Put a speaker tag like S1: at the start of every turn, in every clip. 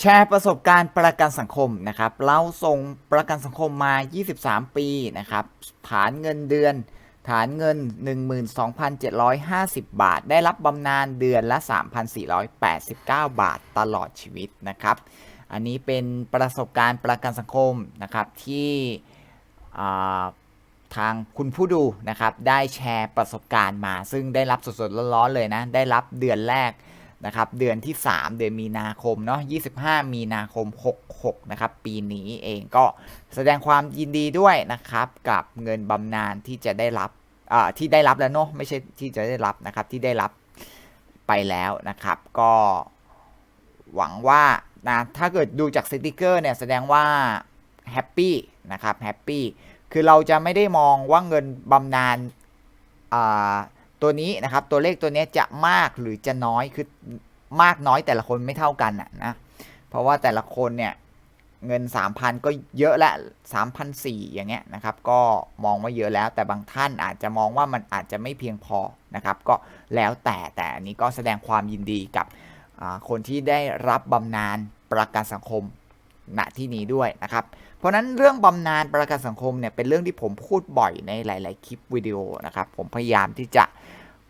S1: แชร์ประสบการณ์ประกันสังคมนะครับ เราส่งประกันสังคมมา 23 ปีนะครับ ฐานเงินเดือน ฐานเงิน 12,750 บาท ได้รับบำนาญเดือนละ 3,489 บาทตลอดชีวิตนะครับ อันนี้เป็นประสบการณ์ประกันสังคมนะครับที่ทางคุณผู้ดูนะครับ ได้แชร์ประสบการณ์มา ซึ่งได้รับสดๆร้อนๆเลยนะ ได้รับเดือนแรก นะครับเดือนที่ 3 เดือนมีนาคมเนาะ25 มีนาคม 66 นะครับ ปีนี้เองก็แสดงความยินดีด้วยนะครับกับเงินบำนาญที่จะได้รับอ่าที่ได้รับแล้วเนาะไม่ใช่ที่จะได้รับนะครับที่ได้รับไปแล้วนะครับ ก็หวังว่านะถ้าเกิดดูจากสติกเกอร์เนี่ยแสดงว่าแฮปปี้นะครับแฮปปี้คือเราจะไม่ได้มองว่าเงินบำนาญอ่า ตัวนี้นะครับตัวเลขตัวนี้จะมากหรือจะน้อยคือมากน้อยแต่ละคนไม่เท่ากันนะนะเพราะว่าแต่ละคนเนี่ยเงิน 3,000 ก็เยอะและ3,004อย่างเงี้ยนะครับ ก็มองว่าเยอะแล้ว แต่บางท่านอาจจะมองว่ามันอาจจะไม่เพียงพอนะครับ ก็แล้วแต่แต่อันนี้ก็แสดงความยินดีกับคนที่ได้รับบำนาญประกันสังคม ณที่นี้ด้วยนะครับ เพราะนั้นเรื่องบำนาญประกันสังคมเนี่ยเป็นเรื่องที่ผมพูดบ่อยในหลาย ๆ คลิปวิดีโอนะครับ ผมพยายามที่จะ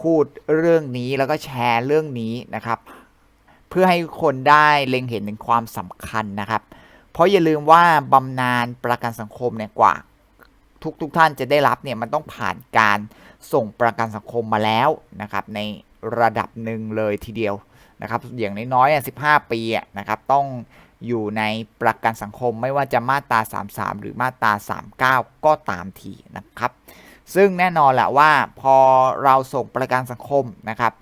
S1: พูดเรื่องนี้แล้วก็แชร์เรื่องนี้นะครับ เพื่อให้คนได้เล็งเห็นถึงความสำคัญนะครับ เพราะอย่าลืมว่าบำนาญประกันสังคมเนี่ยกว่า ทุกทกท่านจะได้รับเนี่ยมันต้องผ่านการส่งประกันสังคมมาแล้วนะครับในระดับหนึ่งเลยทีเดียวนะครับอย่างน้อยๆ15ปีนะครับต้อง อยู่ในประกันสังคมไม่ว่าจะมาตรา 33 หรือมาตรา 39 ก็ตามทีนะครับ ซึ่งแน่นอนแหละว่าพอเราส่งประกันสังคมนะครับ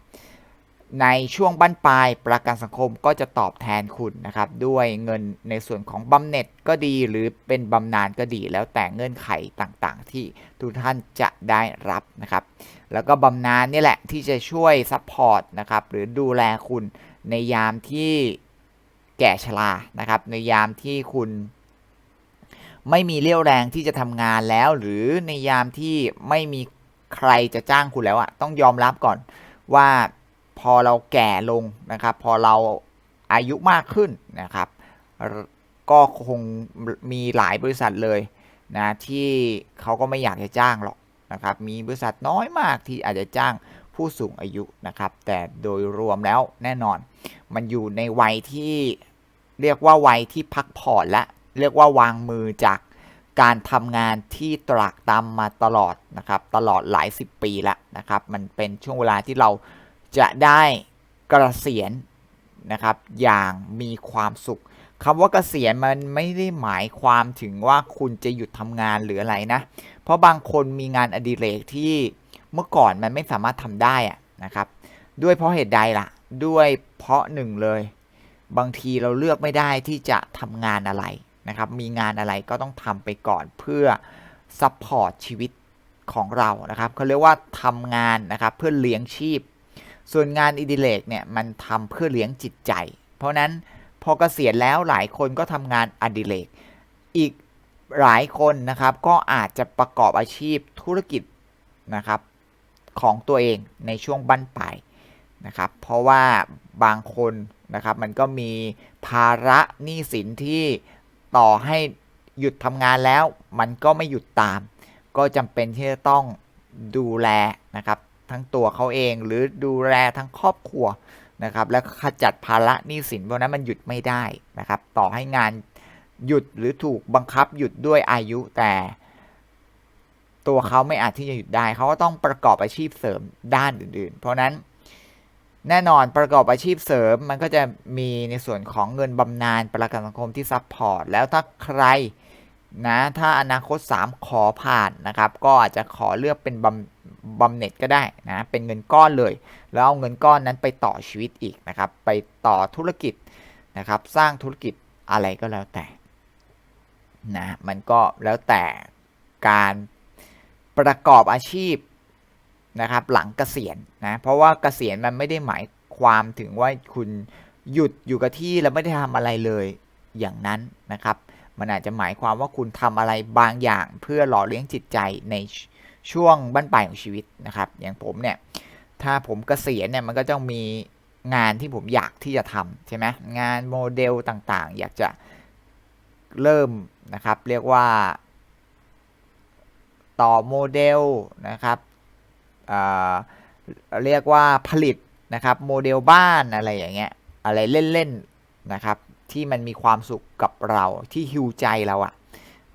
S1: ในช่วงบั้นปลายประกันสังคมก็จะตอบแทนคุณนะครับ ด้วยเงินในส่วนของบำเหน็จก็ดีหรือเป็นบำนาญก็ดี แล้วแต่เงื่อนไขต่างๆ ที่ทุกท่านจะได้รับนะครับ แล้วก็บำนาญนี่แหละที่จะช่วยซัพพอร์ตนะครับหรือดูแลคุณในยามที่ แก่ชรานะครับ ในยามที่คุณไม่มีเรี่ยวแรงที่จะทำงานแล้ว หรือในยามที่ไม่มีใครจะจ้างคุณแล้วอะต้องยอมรับก่อนว่าพอเราแก่ลงนะครับ พอเราอายุมากขึ้นนะครับ ก็คงมีหลายบริษัทเลยนะที่เขาก็ไม่อยากจะจ้างหรอกนะครับ มีบริษัทน้อยมากที่อาจจะจ้างผู้สูงอายุนะครับ แต่โดยรวมแล้วแน่นอน มันอยู่ในวัยที่ เรียกว่าวัยที่พักผ่อนและเรียกว่าวางมือจากการทำงานที่ตรากตามมาตลอดนะครับ ตลอดหลายสิบปีแล้วนะครับ มันเป็นช่วงเวลาที่เราจะได้กระเสียณนะครับ อย่างมีความสุขคำว่าเกษียณมันไม่ได้หมายความถึงว่าคุณจะหยุดทำงานหรืออะไรนะ เพราะบางคนมีงานอดิเรกที่เมื่อก่อนมันไม่สามารถทำได้อะนะครับ ด้วยเพราะเหตุใดล่ะ ด้วยเพราะหนึ่งเลย บางทีเราเลือกไม่ได้ที่จะทำงานอะไรนะครับ มีงานอะไรก็ต้องทำไปก่อนเพื่อซัพพอร์ตชีวิตของเรานะครับเขาเรียกว่าทำงานนะครับเพื่อเลี้ยงชีพ ส่วนงานอิดิเลกเนี่ยมันทำเพื่อเลี้ยงจิตใจ เพราะนั้นพอเกษียณแล้วหลายคนก็ทำงานอดิเรกอีกหลายคนนะครับก็อาจจะประกอบอาชีพธุรกิจนะครับของตัวเองในช่วงบั้นปลาย นะครับเพราะว่าบางคนนะครับมันก็มีภาระหนี้สินที่ต่อให้หยุดทำงานแล้ว มันก็ไม่หยุดตาม ก็จำเป็นที่จะต้องดูแลนะครับทั้งตัวเขาเองหรือดูแลทั้งครอบครัวนะครับแล้วขจัดภาระหนี้สินเพวกนั้นมันหยุดไม่ได้นะครับต่อให้งานหยุดหรือถูกบังคับหยุดด้วยอายุแต่ ตัวเขาไม่อาจที่จะหยุดได้เขาก็ต้องประกอบอาชีพเสริมด้านอื่น ๆ เพราะนั้น แน่นอนประกอบอาชีพเสริม มันก็จะมีในส่วนของเงินบำนาญประกันสังคมที่ซัพพอร์ตแล้วถ้าใครนะถ้าอนาคต 3 ขอผ่านนะครับ ก็อาจจะขอเลือกเป็นบำบำเหน็จก็ได้นะ เป็นเงินก้อนเลย แล้วเอาเงินก้อนนั้นไปต่อชีวิตอีกนะครับ ไปต่อธุรกิจนะครับ สร้างธุรกิจอะไรก็แล้วแต่นะมันก็แล้วแต่การประกอบอาชีพ นะครับหลังเกษียณนะเพราะว่าเกษียณมันไม่ได้หมายความถึงว่าคุณหยุดอยู่กับที่แล้วไม่ได้ทำอะไรเลยอย่างนั้นนะครับ มันอาจจะหมายความว่าคุณทำอะไรบางอย่างเพื่อหล่อเลี้ยงจิตใจในช่วงบั้นปลายของชีวิตนะครับ อย่างผมเนี่ยถ้าผมเกษียณเนี่ยมันก็ต้องมีงานที่ผมอยากที่จะทำใช่ไหมงานโมเดลต่างๆ อยากจะเริ่มนะครับ เรียกว่า ต่อโมเดลนะครับ เรียกว่าผลิตนะครับโมเดลบ้านอะไรอย่างเงี้ยอะไรเล่นๆนะครับที่มันมีความสุขกับเราที่ฮิวใจเราอะ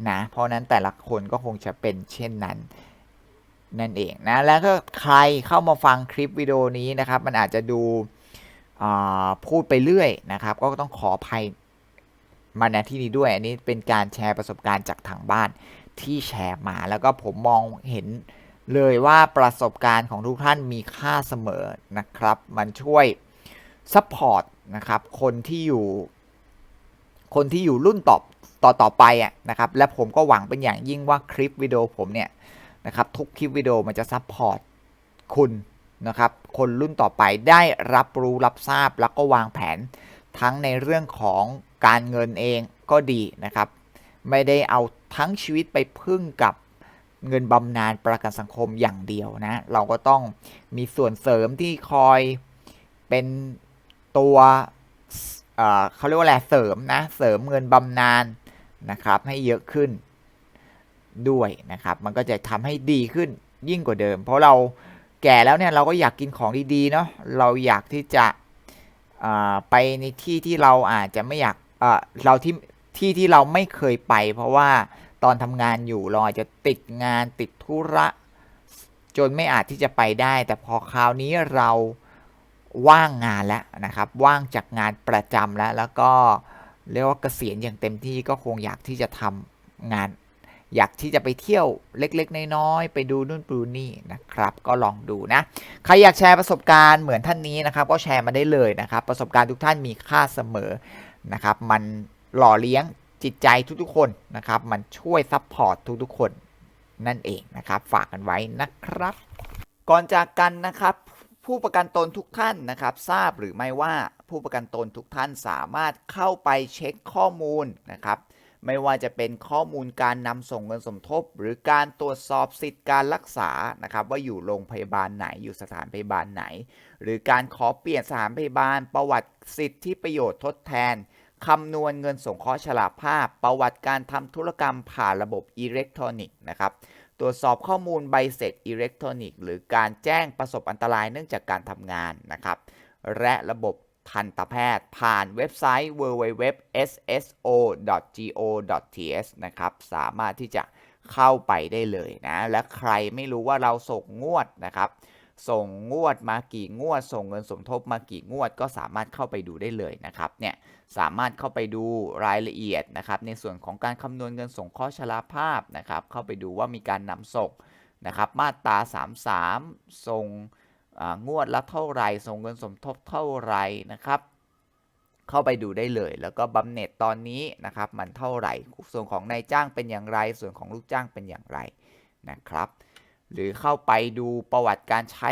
S1: นะเพราะนั้นแต่ละคนก็คงจะเป็นเช่นนั้นนั่นเองนะแล้วก็ใครเข้ามาฟังคลิปวิดีโอนี้นะครับ มันอาจจะดูพูดไปเรื่อยนะครับ ก็ต้องขออภัยมาณที่นี้ด้วย อันนี้เป็นการแชร์ประสบการณ์จากทางบ้านที่แชร์มา แล้วก็ผมมองเห็น เลยว่าประสบการณ์ของทุกท่านมีค่าเสมอนะครับ มันช่วยซัพพอร์ตนะครับ คนที่อยู่ คนที่อยู่รุ่นต่อต่อต่อไปอะนะครับ และผมก็หวังเป็นอย่างยิ่งว่าคลิปวิดีโอผมเนี่ยนะครับทุกคลิปวิดีโอมันจะซัพพอร์ตคุณนะครับ คนรุ่นต่อไปได้รับรู้รับทราบแล้วก็วางแผนทั้งในเรื่องของการเงินเองก็ดีนะครับ ไม่ได้เอาทั้งชีวิตไปพึ่งกับ เงินบำนาญประกันสังคมอย่างเดียวนะ เราก็ต้องมีส่วนเสริมที่คอยเป็นตัวเขาเรียกว่าอะไรเสริมนะ เสริมเงินบำนาญนะครับ ให้เยอะขึ้นด้วยนะครับ มันก็จะทำให้ดีขึ้นยิ่งกว่าเดิม เพราะเราแก่แล้วเนี่ยเราก็อยากกินของดีๆเนาะเราอยากที่จะไปในที่ที่เราอาจจะไม่อยากเราที่ที่ที่เราไม่เคยไป เพราะว่า ตอนทำงานอยู่เราอาจจะติดงานติดธุระ จนไม่อาจที่จะไปได้ แต่พอคราวนี้เราว่างงานแล้วนะครับ ว่างจากงานประจำแล้ว แล้วก็เรียกว่าเกษียณอย่างเต็มที่ก็คงอยากที่จะทำงาน อยากที่จะไปเที่ยวเล็กๆ น้อยๆ ไปดูนู่นดูนี่นะครับ ก็ลองดูนะ ใครอยากแชร์ประสบการณ์เหมือนท่านนี้นะครับ ก็แชร์มาได้เลยนะครับ ประสบการณ์ทุกท่านมีค่าเสมอนะครับ มันหล่อเลี้ยง จิตใจทุกๆคนนะครับ มันช่วยซัพพอร์ตทุกๆคนนั่นเองนะครับ ฝากกันไว้นะครับ ก่อนจากกันนะครับผู้ประกันตนทุกท่านนะครับ ทราบหรือไม่ว่าผู้ประกันตนทุกท่านสามารถเข้าไปเช็คข้อมูลนะครับ ไม่ว่าจะเป็นข้อมูลการนำส่งเงินสมทบ หรือการตรวจสอบสิทธิการรักษานะครับ ว่าอยู่โรงพยาบาลไหนอยู่สถานพยาบาลไหน หรือการขอเปลี่ยนสถานพยาบาลประวัติสิทธิประโยชน์ทดแทน คำนวณเงินสงเคราะห์ฉลาภาพ ประวัติการทำธุรกรรมผ่านระบบอิเล็กทรอนิกส์นะครับ ตรวจสอบข้อมูลใบเสร็จอิเล็กทรอนิกส์หรือการแจ้งประสบอันตรายเนื่องจากการทำงานนะครับ และระบบทันตแพทย์ผ่านเว็บไซต์ www.sso.go.th นะครับ สามารถที่จะเข้าไปได้เลยนะ และใครไม่รู้ว่าเราส่งงวดนะครับ ส่งงวดมากี่งวด ส่งเงินสมทบมากี่งวด ก็สามารถเข้าไปดูได้เลยนะครับ เนี่ย สามารถเข้าไปดูรายละเอียดนะครับ ในส่วนของการคำนวณเงินสงเคราะห์ชราภาพนะครับ เข้าไปดูว่ามีการนำส่งนะครับ มาตรา 33 ส่งอ่างวดละเท่าไหร่ส่งเงินสมทบเท่าไหร่นะครับ เข้าไปดูได้เลย แล้วก็บำเหน็จตอนนี้นะครับ มันเท่าไหร่ ส่วนของนายจ้างเป็นอย่างไร ส่วนของลูกจ้างเป็นอย่างไรนะครับ หรือเข้าไปดูประวัติการใช้